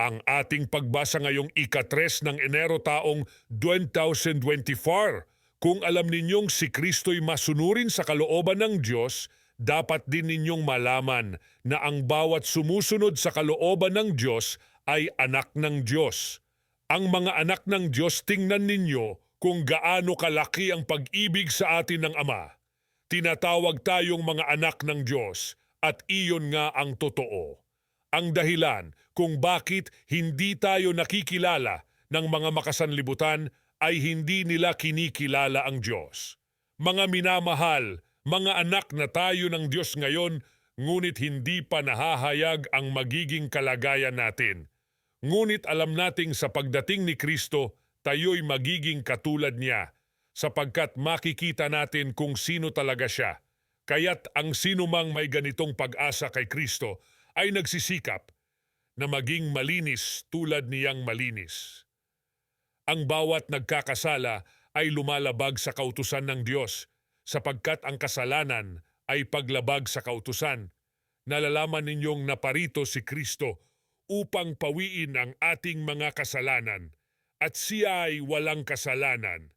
Ang ating pagbasa ngayong ikatres ng Enero taong 2024. Kung alam ninyong si Kristo'y masunurin sa kalooban ng Diyos, dapat din ninyong malaman na ang bawat sumusunod sa kalooban ng Diyos ay anak ng Diyos. Ang mga anak ng Diyos tingnan ninyo kung gaano kalaki ang pag-ibig sa atin ng Ama. Tinatawag tayong mga anak ng Diyos at iyon nga ang totoo. Ang dahilan kung bakit hindi tayo nakikilala ng mga makasanlibutan ay hindi nila kinikilala ang Diyos. Mga minamahal, mga anak na tayo ng Diyos ngayon, ngunit hindi pa nahahayag ang magiging kalagayan natin. Ngunit alam nating sa pagdating ni Kristo, tayo'y magiging katulad niya, sapagkat makikita natin kung sino talaga siya. Kaya't ang sinumang may ganitong pag-asa kay Kristo ay nagsisikap na maging malinis tulad niyang malinis. Ang bawat nagkakasala ay lumalabag sa kautusan ng Diyos, sapagkat ang kasalanan ay paglabag sa kautusan. Nalalaman ninyong naparito si Kristo upang pawiin ang ating mga kasalanan, at siya ay walang kasalanan.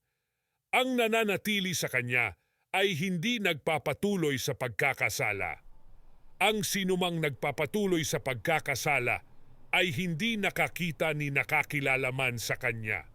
Ang nananatili sa Kanya ay hindi nagpapatuloy sa pagkakasala. Ang sinumang nagpapatuloy sa pagkakasala ay hindi nakakita ni nakakilala man sa Kanya.